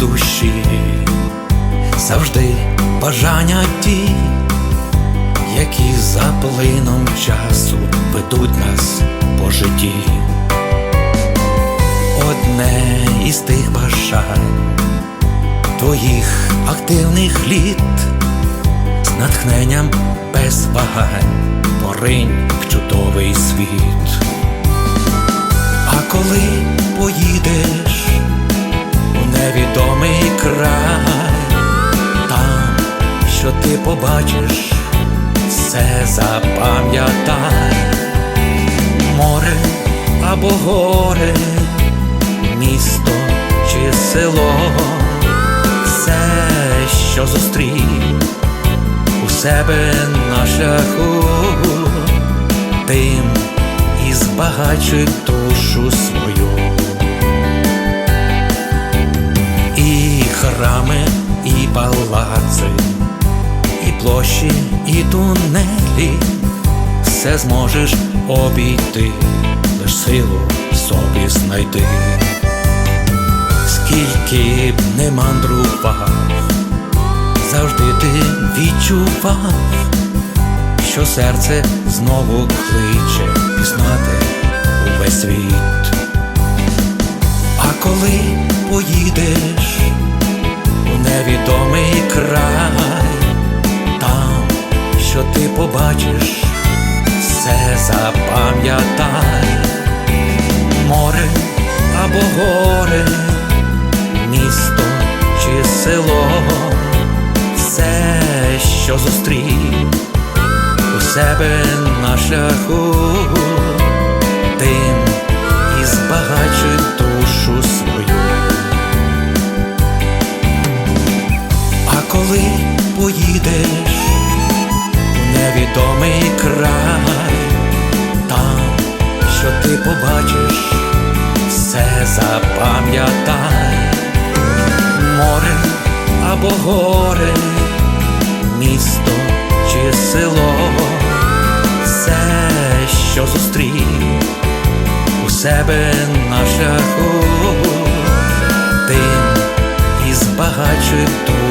Душі завжди бажання ті, які за плином часу ведуть нас по житті. Одне із тих бажань твоїх активних літ з натхненням без вагань поринь в чудовий світ. А коли край, там, що ти побачиш, все запам'ятай, море або гори, місто чи село, все, що зустрів у себе на шляху, тим і збагачуй душу свою. Все зможеш обійти, лиш силу собі знайти. Скільки б не мандрував, завжди ти відчував, що серце знову кличе пізнати увесь світ. А коли поїдеш у невідомий край, там, що ти побачиш, все запам'ятай, море або гори, місто чи село, все, що зустрів у себе на шляху, тим і збагачуй душу свою. А коли поїдеш у невідомий край, або горе, місто чи село, все, що зустрів у себе на шляху, тим і збагачив ту.